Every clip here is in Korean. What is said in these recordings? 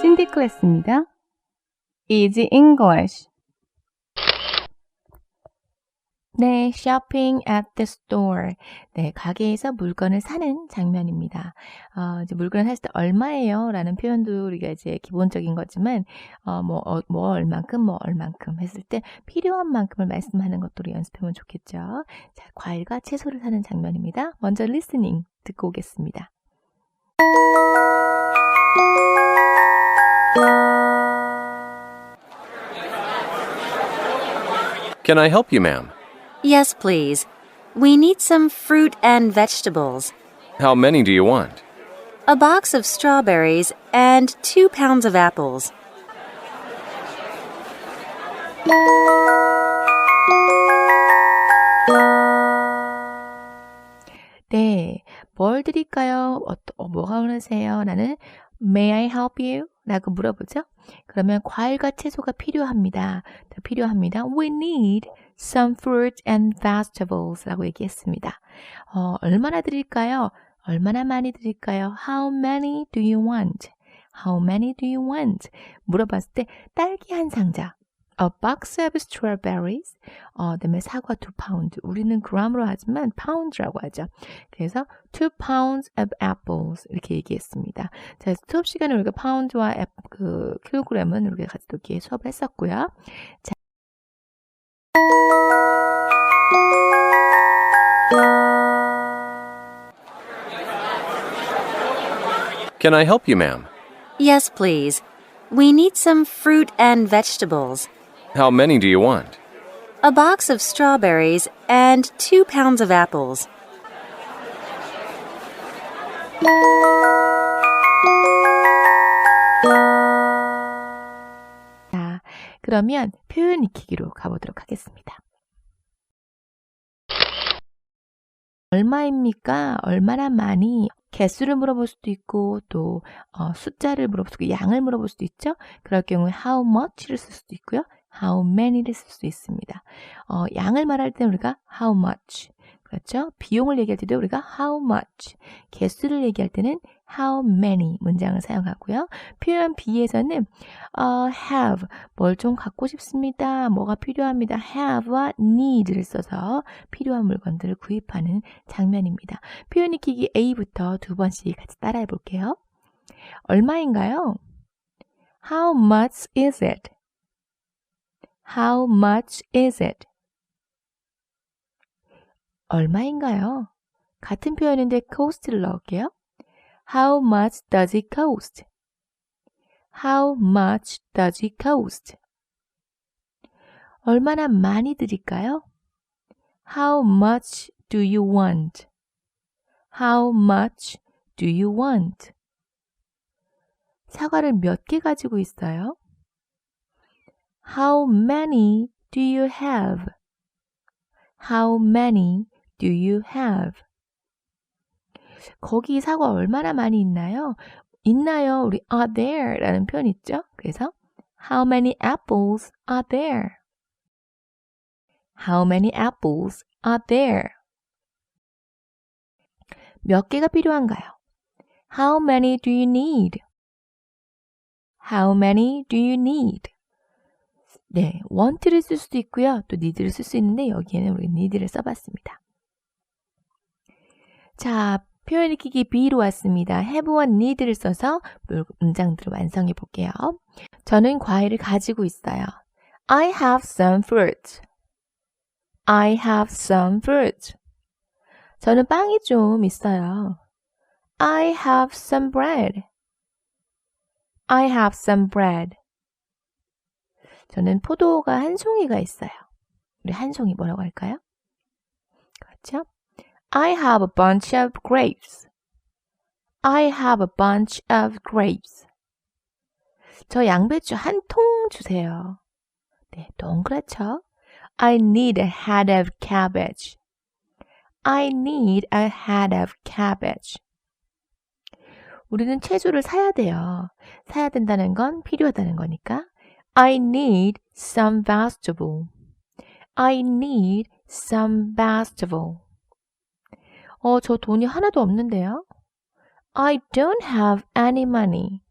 신디 클래스입니다. Easy English. 네, shopping at the store. 네, 가게에서 물건을 사는 장면입니다. 어, 이제 물건을 샀을 때 얼마예요? 라는 표현도 우리가 이제 기본적인 거지만, 어, 뭐, 어, 뭐, 얼만큼, 뭐, 얼만큼 했을 때 필요한 만큼을 말씀하는 것도 연습하면 좋겠죠. 자, 과일과 채소를 사는 장면입니다. 먼저 listening 듣고 오겠습니다. Can I help you, ma'am? Yes, please. We need some fruit and vegetables. How many do you want? A box of strawberries and two pounds of apples. 네, 뭘 드릴까요? 어, 어, 뭐가 원하세요? 나는 May I help you? 라고 물어보죠. 그러면 과일과 채소가 필요합니다. 더 필요합니다. We need some fruit and vegetables 라고 얘기했습니다. 어, 얼마나 드릴까요? 얼마나 많이 드릴까요? How many do you want? How many do you want? 물어봤을 때 딸기 한 상자. A box of strawberries. 어, 그다음에 사과 2 파운드. 우리는 gram으로 하지만 pound라고 하죠. 그래서 2 pounds of apples 이렇게 얘기했습니다. 자, 수업 시간에 우리가 파운드와 앱, 그 킬로그램은 우리가 같이 이렇게 수업을 했었고요. 자. Can I help you, ma'am? Yes, please. We need some fruit and vegetables. How many do you want? A box of strawberries and two pounds of apples. 자, 그러면 표현 익히기로 가보도록 하겠습니다. 얼마입니까? 얼마나 많이? 개수를 물어볼 수도 있고 또 어, 숫자를 물어볼 수도 있고 양을 물어볼 수도 있죠. 그럴 경우에 how much를 쓸 수도 있고요. How many를 쓸 수도 있습니다. 어, 양을 말할 때 우리가 how much 그렇죠? 비용을 얘기할 때도 우리가 how much, 개수를 얘기할 때는 how many 문장을 사용하고요. 표현 B에서는 어, have, 뭘 좀 갖고 싶습니다. 뭐가 필요합니다. have와 need를 써서 필요한 물건들을 구입하는 장면입니다. 표현 익히기 A부터 두 번씩 같이 따라해 볼게요. 얼마인가요? How much is it? How much is it? 얼마인가요? 같은 표현인데 cost를 넣을게요. How much does it cost? How much does it cost? 얼마나 많이 드릴까요? How much do you want? How much do you want? 사과를 몇 개 가지고 있어요? How many do you have? How many do you have? 거기 사과 얼마나 많이 있나요? 있나요? 우리 are there 라는 표현 있죠? 그래서 How many apples are there? How many apples are there? 몇 개가 필요한가요? How many do you need? How many do you need? 네, want를 쓸 수도 있고요. 또 need를 쓸 수 있는데 여기에는 우리 need를 써봤습니다. 자, 표현 익히기 B로 왔습니다. have와 need를 써서 문장들을 완성해 볼게요. 저는 과일을 가지고 있어요. I have some fruit. I have some fruit. 저는 빵이 좀 있어요. I have some bread. I have some bread. 저는 포도가 한 송이가 있어요. 우리 한 송이 뭐라고 할까요? 그렇죠? I have a bunch of grapes. I have a bunch of grapes. 저 양배추 한 통 주세요. 네, 동그랗죠? I need a head of cabbage. I need a head of cabbage. 우리는 채소를 사야 돼요. 사야 된다는 건 필요하다는 거니까. I need some vegetable. I need some vegetable. 어, 저 돈이 하나도 없는데요. I don't have any money.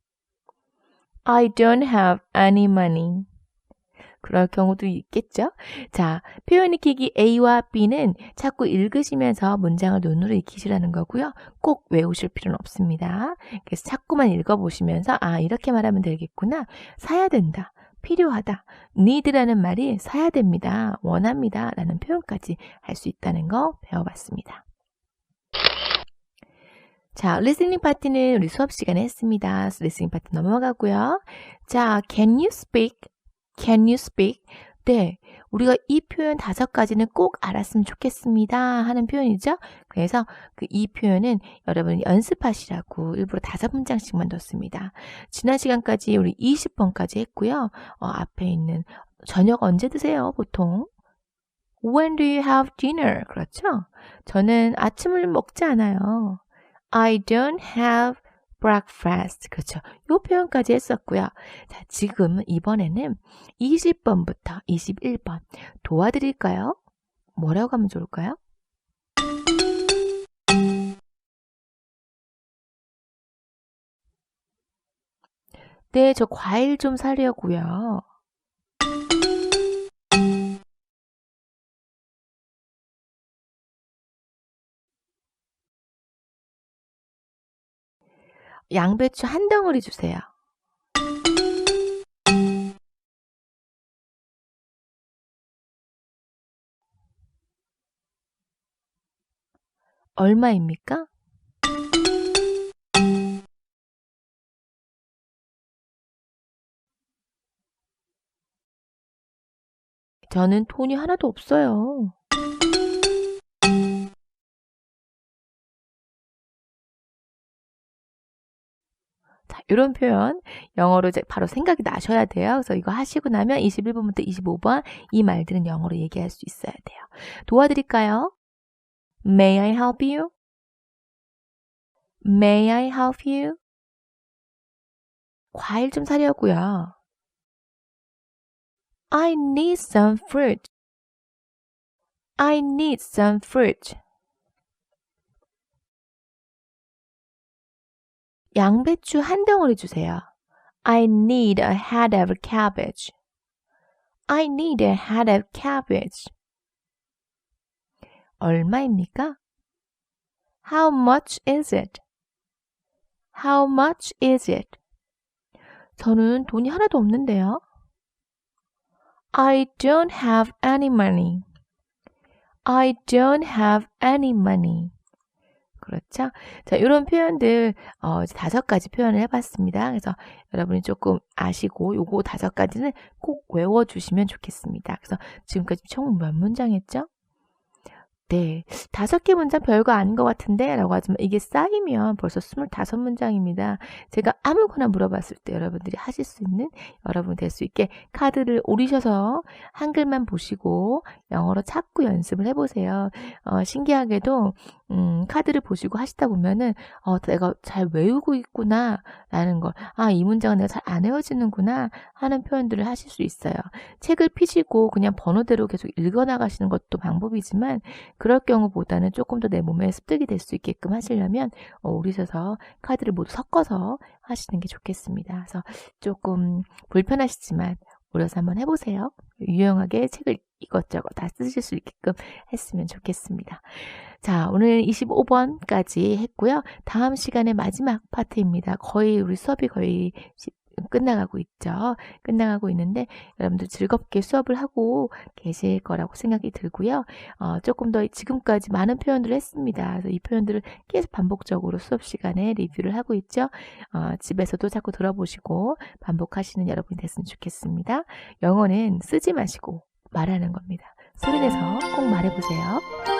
I don't have any money. 그럴 경우도 있겠죠? 자, 표현 익히기 A와 B는 자꾸 읽으시면서 문장을 눈으로 익히시라는 거고요. 꼭 외우실 필요는 없습니다. 그래서 자꾸만 읽어보시면서 아, 이렇게 말하면 되겠구나. 사야 된다. 필요하다. need라는 말이 사야 됩니다. 원합니다. 라는 표현까지 할 수 있다는 거 배워봤습니다. 자, 리스닝 파트는 우리 수업 시간에 했습니다. 리스닝 파트 넘어가고요. 자, can you speak? Can you speak? 네. 우리가 이 표현 다섯 가지는 꼭 알았으면 좋겠습니다. 하는 표현이죠. 그래서 그 이 표현은 여러분 연습하시라고 일부러 다섯 문장씩만 뒀습니다. 지난 시간까지 우리 20번까지 했고요. 어, 앞에 있는 저녁 언제 드세요? 보통. When do you have dinner? 그렇죠? 저는 아침을 먹지 않아요. I don't have breakfast. 그렇죠. 이 표현까지 했었고요. 자, 지금 이번에는 20번부터 21번 도와드릴까요? 뭐라고 하면 좋을까요? 네, 저 과일 좀 사려고요. 양배추 한 덩어리 주세요. 얼마입니까? 저는 돈이 하나도 없어요. 이런 표현 영어로 바로 생각이 나셔야 돼요. 그래서 이거 하시고 나면 21번부터 25번 이 말들은 영어로 얘기할 수 있어야 돼요. 도와드릴까요? May I help you? May I help you? 과일 좀 사려고요. I need some fruit. I need some fruit. 양배추 한 덩어리 주세요. I need a head of cabbage. I need a head of cabbage. 얼마입니까? How much is it? How much is it? 저는 돈이 하나도 없는데요. I don't have any money. I don't have any money. 그렇죠? 자, 이런 표현들 어, 다섯 가지 표현을 해봤습니다. 그래서 여러분이 조금 아시고 요거 다섯 가지는 꼭 외워주시면 좋겠습니다. 그래서 지금까지 총 몇 문장 했죠? 네, 다섯 개 문장 별거 아닌 것 같은데 라고 하지만 이게 쌓이면 벌써 스물다섯 문장입니다. 제가 아무거나 물어봤을 때 여러분들이 하실 수 있는 여러분 될 수 있게 카드를 오리셔서 한글만 보시고 영어로 찾고 연습을 해보세요. 어, 신기하게도 음, 카드를 보시고 하시다 보면은 어, 내가 잘 외우고 있구나 라는 걸, 아, 이 문장은 내가 잘 안 외워지는구나 하는 표현들을 하실 수 있어요. 책을 피시고 그냥 번호대로 계속 읽어나가시는 것도 방법이지만 그럴 경우보다는 조금 더 내 몸에 습득이 될 수 있게끔 하시려면 어, 오리셔서 카드를 모두 섞어서 하시는 게 좋겠습니다. 그래서 조금 불편하시지만 오려서 한번 해보세요. 유용하게 책을 이것저것 다 쓰실 수 있게끔 했으면 좋겠습니다. 자, 오늘 25번까지 했고요. 다음 시간에 마지막 파트입니다. 거의 우리 수업이 거의 시- 끝나가고 있죠. 끝나가고 있는데 여러분들 즐겁게 수업을 하고 계실 거라고 생각이 들고요. 어, 조금 더 지금까지 많은 표현들을 했습니다. 그래서 이 표현들을 계속 반복적으로 수업 시간에 리뷰를 하고 있죠. 어, 집에서도 자꾸 들어보시고 반복하시는 여러분이 됐으면 좋겠습니다. 영어는 쓰지 마시고 말하는 겁니다. 소리내서 꼭 말해보세요.